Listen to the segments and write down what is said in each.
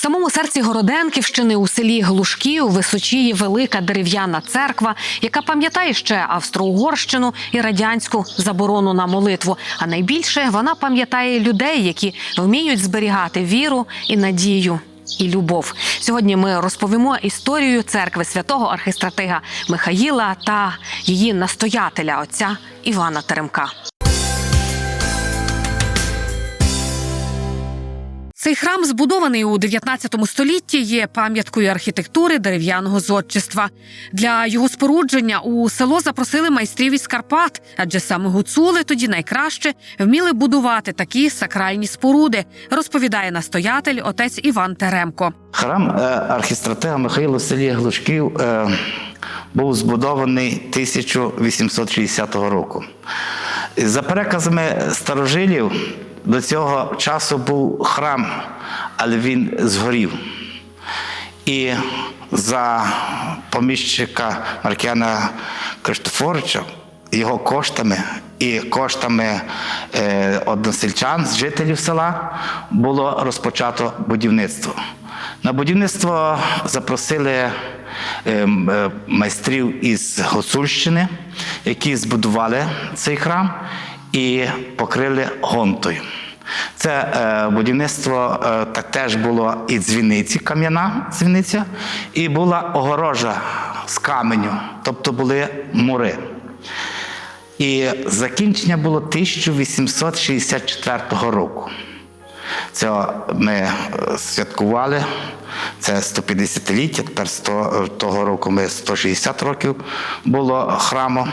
самому серці Городенківщини у селі Глушків височіє велика дерев'яна церква, яка пам'ятає ще Австро-Угорщину і радянську заборону на молитву. А найбільше вона пам'ятає людей, які вміють зберігати віру і надію. І любов сьогодні ми розповімо історію церкви святого архистратига Михаїла та її настоятеля отця Івана Теремка. Цей храм, збудований у 19 столітті, є пам'яткою архітектури дерев'яного зодчества. Для його спорудження у село запросили майстрів із Карпат, адже саме гуцули тоді найкраще вміли будувати такі сакральні споруди, розповідає настоятель отець Іван Теремко. Храм е, архістратега Михайла в селі Глушків е, був збудований 1860 року. За переказами старожилів, до цього часу був храм, але він згорів. І за поміщика Маркіана Криштофоровича його коштами і коштами е, односельчан, жителів села, було розпочато будівництво. На будівництво запросили е, е, майстрів із Гуцульщини, які збудували цей храм і покрили гонтою. Це е, будівництво е, так теж було і дзвіниці, кам'яна дзвіниця, і була огорожа з каменю, тобто були мури. І закінчення було 1864 року. Це ми е, святкували. Це 150-ліття, тепер 100, е, того року ми 160 років було храму.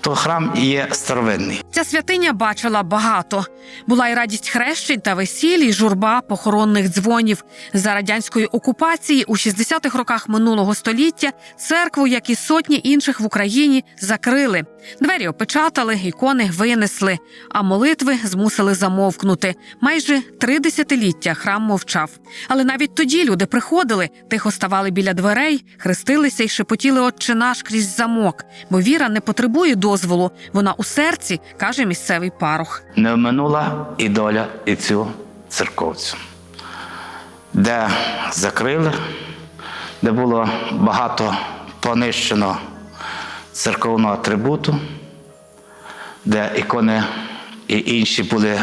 Тобто храм є старовинний. Ця святиня бачила багато. Була й радість хрещень та весіль, і журба похоронних дзвонів. За радянської окупації у 60-х роках минулого століття церкву, як і сотні інших в Україні, закрили. Двері опечатали, ікони винесли, а молитви змусили замовкнути. Майже три десятиліття храм мовчав. Але навіть тоді люди приходили, тихо ставали біля дверей, хрестилися й шепотіли «Отче наш» крізь замок, бо віра не потребує дозволу. Вона у серці, каже місцевий парох. Не оминула і доля і цю церковцю, де закрили, де було багато понищено церковного атрибуту, де ікони і інші були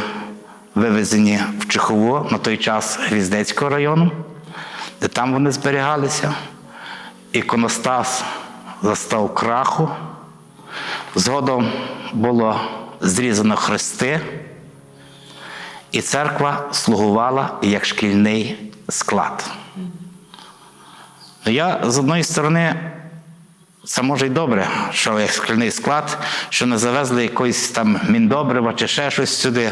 вивезені в Чехово на той час Гріздецького району, де там вони зберігалися. Іконостас застав краху. Згодом було зрізано хрести, і церква слугувала як шкільний склад. Ну, Я з одної сторони, це може й добре, що як шкільний склад, що не завезли якоїсь там міндобрива чи ще щось сюди,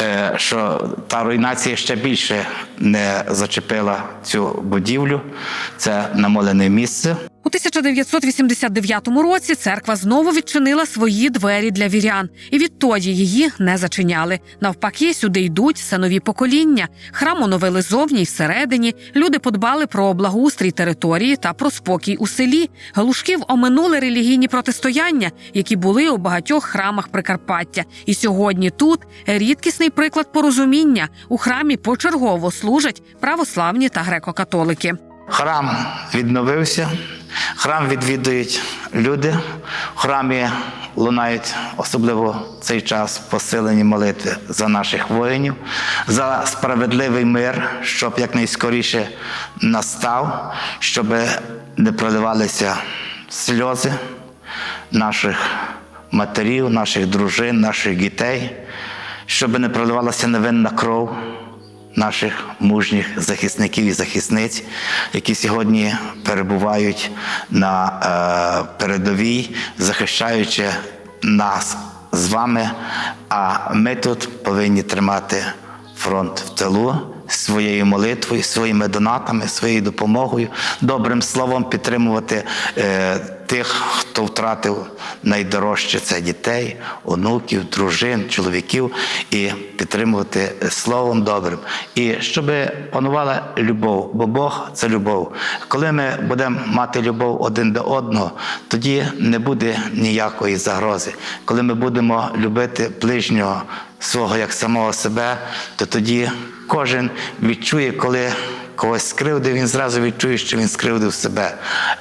е, що та руйнація ще більше не зачепила цю будівлю. Це намолене місце. У 1989 році церква знову відчинила свої двері для вірян, і відтоді її не зачиняли. Навпаки, сюди йдуть все нові покоління. Храм оновили зовні й всередині. Люди подбали про благоустрій території та про спокій у селі. Галушків оминули релігійні протистояння, які були у багатьох храмах Прикарпаття. І сьогодні тут рідкісний приклад порозуміння. У храмі почергово служать православні та греко-католики. Храм відновився, храм відвідують люди, в храмі лунають особливо цей час посилені молитви за наших воїнів, за справедливий мир, щоб якнайскоріше настав, щоб не проливалися сльози наших матерів, наших дружин, наших дітей, щоб не проливалася невинна кров наших мужніх захисників і захисниць, які сьогодні перебувають на е, передовій, захищаючи нас з вами. А ми тут повинні тримати фронт в тилу своєю молитвою, своїми донатами, своєю допомогою, добрим словом підтримувати е, тих, хто втратив найдорожче це дітей, онуків, дружин, чоловіків, і підтримувати словом добрим. І щоб панувала любов, бо Бог це любов. Коли ми будемо мати любов один до одного, тоді не буде ніякої загрози. Коли ми будемо любити ближнього свого як самого себе, то тоді кожен відчує, коли когось скривдив, він зразу відчує, що він скривдив себе.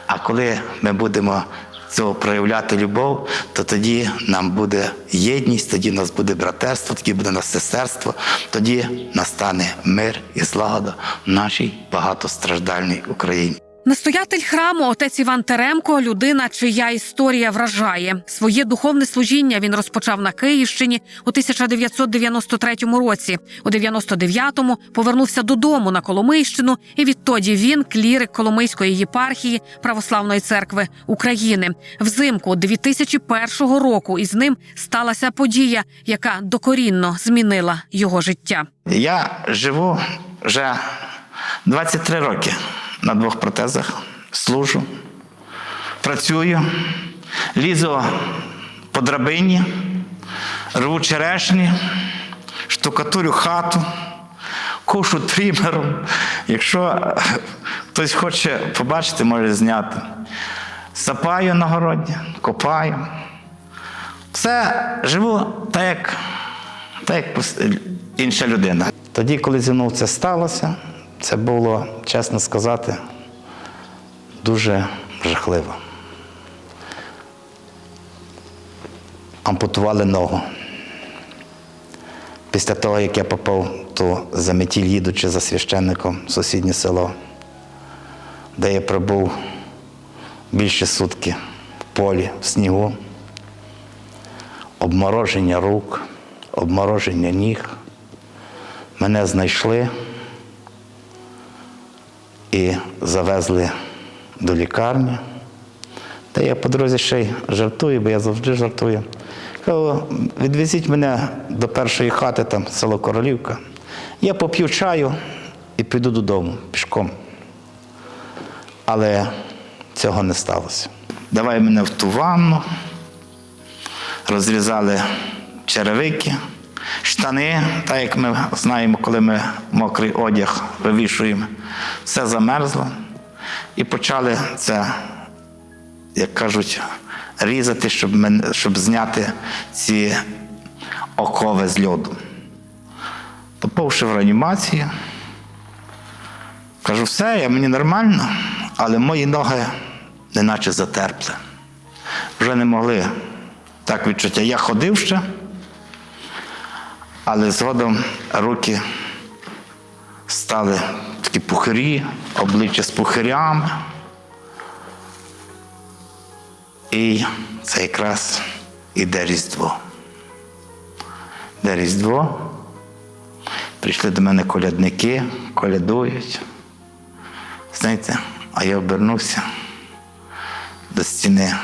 А коли ми будемо цього проявляти любов, то тоді нам буде єдність, тоді нас буде братерство, тоді буде нас сестерство, тоді настане мир і злагода в нашій багатостраждальній Україні. Настоятель храму отець Іван Теремко людина, чия історія вражає. Своє духовне служіння він розпочав на Київщині у 1993 році. У 99-му повернувся додому на Коломийщину, і відтоді він клірик Коломийської єпархії Православної церкви України. Взимку 2001 року із ним сталася подія, яка докорінно змінила його життя. Я живу вже 23 роки на двох протезах, служу, працюю, лізу по драбині, рву черешні, штукатурю хату, кошу трімером. Якщо хтось хоче побачити, може зняти. Сапаю на городі, копаю. Все живу так, як так як інша людина. Тоді, коли зі мною це сталося, це було, чесно сказати, дуже жахливо. Ампутували ногу. Після того, як я попав ту заметіль, їдучи за священником в сусіднє село, де я пробув більше сутки в полі, в снігу, обмороження рук, обмороження ніг. Мене знайшли і завезли до лікарні. Та я по дорозі ще й жартую, бо я завжди жартую. Кажу, відвезіть мене до першої хати, там село Королівка. Я поп'ю чаю і піду додому пішком. Але цього не сталося. Давай мене в ту ванну, розрізали черевики, штани, так як ми знаємо, коли ми мокрий одяг вивішуємо, все замерзло. І почали це, як кажуть, різати, щоб, мен- щоб зняти ці окови з льоду. Поповши в реанімацію, кажу, все, я мені нормально, але мої ноги неначе затерпли. Вже не могли так відчуття. Я ходив ще, але згодом руки стали такі пухирі, обличчя з пухирями. І це якраз іде Різдво. Де Різдво. Прийшли до мене колядники, колядують. Знаєте, а я обернувся до стіни.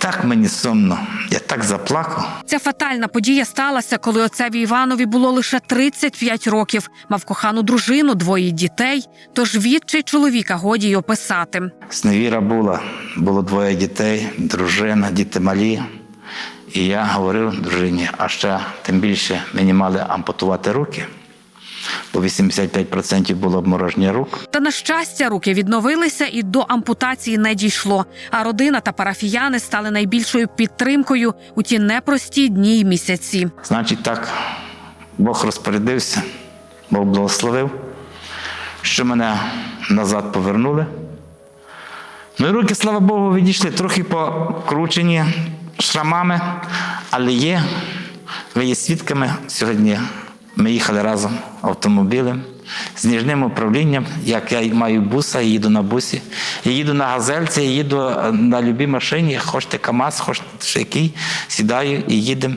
Так мені сумно, я так заплакав. Ця фатальна подія сталася, коли отцеві Іванові було лише 35 років. Мав кохану дружину, двоє дітей. Тож відчай чоловіка годі й описати. Сневіра була, було двоє дітей, дружина, діти малі. І я говорив дружині, а ще тим більше мені мали ампутувати руки, бо 85% було обмороження рук. Та на щастя, руки відновилися і до ампутації не дійшло. А родина та парафіяни стали найбільшою підтримкою у ті непрості дні й місяці. Значить, так, Бог розпорядився, Бог благословив, що мене назад повернули. Ну і руки, слава Богу, відійшли, трохи покручені шрамами, але є, ви є свідками сьогодні. Ми їхали разом автомобілем з ніжним управлінням, як я маю буса, я їду на бусі, я їду на газельці, я їду е, на любій машині, хочете КАМАЗ, хочете який, сідаю і їдемо.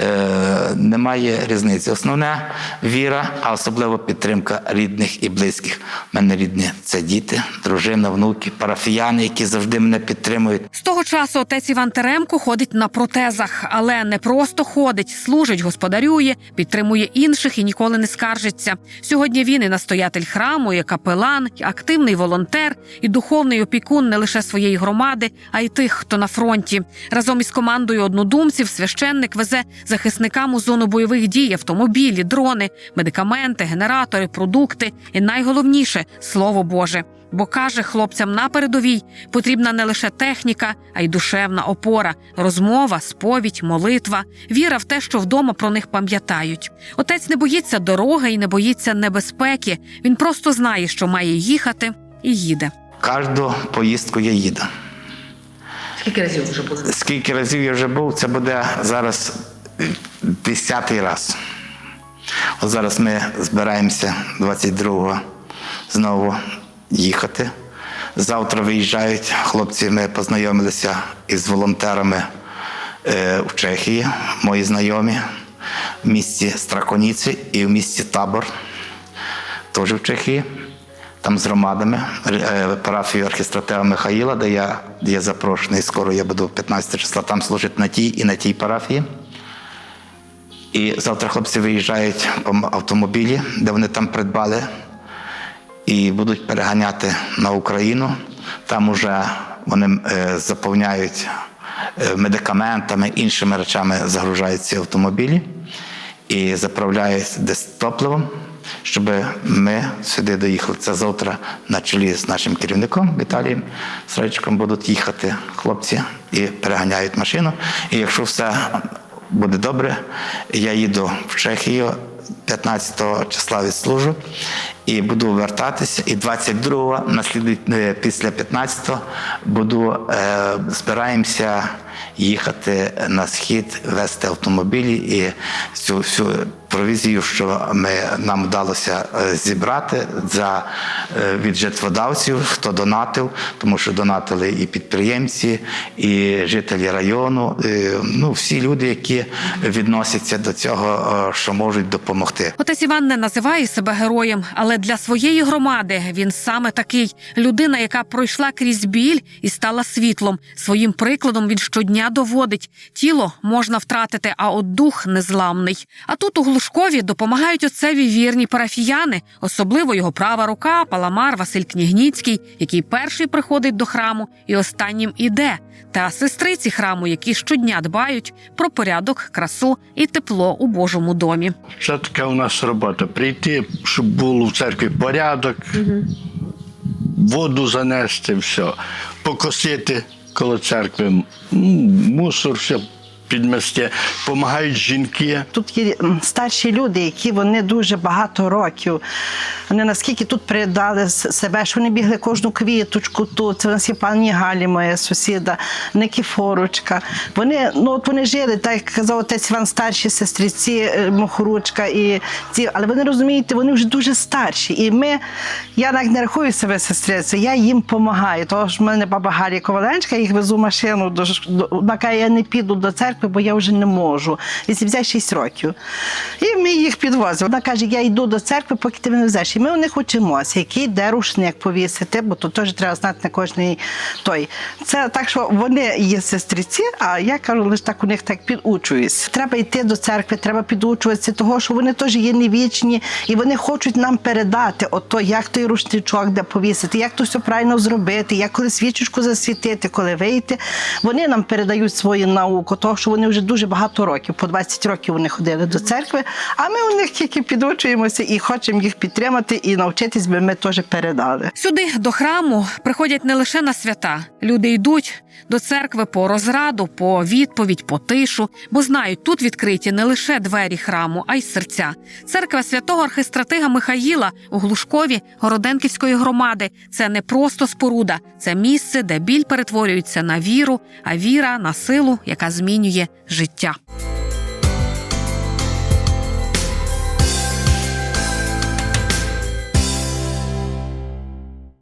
Е, немає різниці. Основне віра, а особливо підтримка рідних і близьких. У мене рідні це діти, дружина, внуки, парафіяни, які завжди мене підтримують. З того часу отець Іван Теремко ходить на протезах, але не просто ходить, служить, господарює, підтримує інших і ніколи не скаржиться. Сьогодні він і настоятель храму, і капелан, і активний волонтер, і духовний опікун не лише своєї громади, а й тих, хто на фронті. Разом із командою однодумців священник везе захисникам у зону бойових дій автомобілі, дрони, медикаменти, генератори, продукти і найголовніше слово Боже. Бо каже, хлопцям на передовій потрібна не лише техніка, а й душевна опора, розмова, сповідь, молитва, віра в те, що вдома про них пам'ятають. Отець не боїться дороги і не боїться небезпеки. Він просто знає, що має їхати, і їде. Кожну поїздку я їду. Скільки разів вже були? Скільки разів я вже був, це буде зараз десятий раз. От зараз ми збираємося 22-го знову їхати. Завтра виїжджають хлопці. Ми познайомилися із волонтерами е, в Чехії, мої знайомі, в місті Страконіці і в місті Табор, теж в Чехії. Там з громадами, е, парафію архістратега Михаїла, де я, де я запрошений. Скоро я буду 15 числа там служити на тій і на тій парафії. І завтра хлопці виїжджають по автомобілі, де вони там придбали, і будуть переганяти на Україну. Там уже вони е, заповняють е, медикаментами, іншими речами загружають ці автомобілі і заправляють десь топливом, щоб ми сюди доїхали. Це завтра на чолі з нашим керівником Віталієм Срайчиком будуть їхати хлопці і переганяють машину. І якщо все буде добре, я їду в Чехію 15 числа відслужу і буду вертатися. І 22-го, наслідують е, після 15-го, буду е, збираємося їхати на схід, вести автомобілі і цю всю провізію, що ми нам вдалося е, зібрати за е, від житводавців, хто донатив, тому що донатили і підприємці, і жителі району. е, Ну всі люди, які відносяться до цього, е, що можуть допомогти. Отець Іван не називає себе героєм, але для своєї громади він саме такий людина, яка пройшла крізь біль і стала світлом. Своїм прикладом він щодня доводить: тіло можна втратити, а от дух незламний. А тут у Глушкові допомагають отцеві вірні парафіяни, особливо його права рука, паламар Василь Княгніцький, який перший приходить до храму і останнім іде. Та сестриці храму, які щодня дбають про порядок, красу і тепло у Божому домі. Це така у нас робота. Прийти, щоб було в церкві порядок, воду занести, все, покосити коло церкви, мусор, все підмести. Помагають жінки. Тут є старші люди, які вони дуже багато років. Вони наскільки тут передали себе, що вони бігли кожну квіточку тут. Це у нас є пані Галі, моя сусіда, Никіфорочка. Вони, ну от вони жили, так як казав отець Іван, старші сестриці, е, Мохоручка і ці, але вони розумієте, вони вже дуже старші. І ми, я навіть не рахую себе сестрицею, я їм допомагаю. Що в мене баба Галя Коваленська, їх везу машину до, до вона я не піду до церкви, бо я вже не можу. 86 років. І ми їх підвозимо. Вона каже, я йду до церкви, поки ти мене везеш. І ми у них учимося, який де рушник повісити, бо то теж треба знати на кожний той. Це так, що вони є сестриці, а я кажу, лише так у них так підучуюсь. Треба йти до церкви, треба підучуватися, того, що вони теж є невічні, і вони хочуть нам передати ото, як той рушничок де повісити, як то все правильно зробити, як коли свічечку засвітити, коли вийти. Вони нам передають свою науку, того, що вони вже дуже багато років, по 20 років вони ходили до церкви, а ми у них тільки підучуємося і хочемо їх підтримати і навчитись, би ми теж передали. Сюди до храму приходять не лише на свята. Люди йдуть до церкви по розраду, по відповідь, по тишу, бо знають, тут відкриті не лише двері храму, а й серця. Церква святого архистратига Михаїла у Глушкові Городенківської громади. Це не просто споруда, це місце, де біль перетворюється на віру, а віра на силу, яка змінює життя.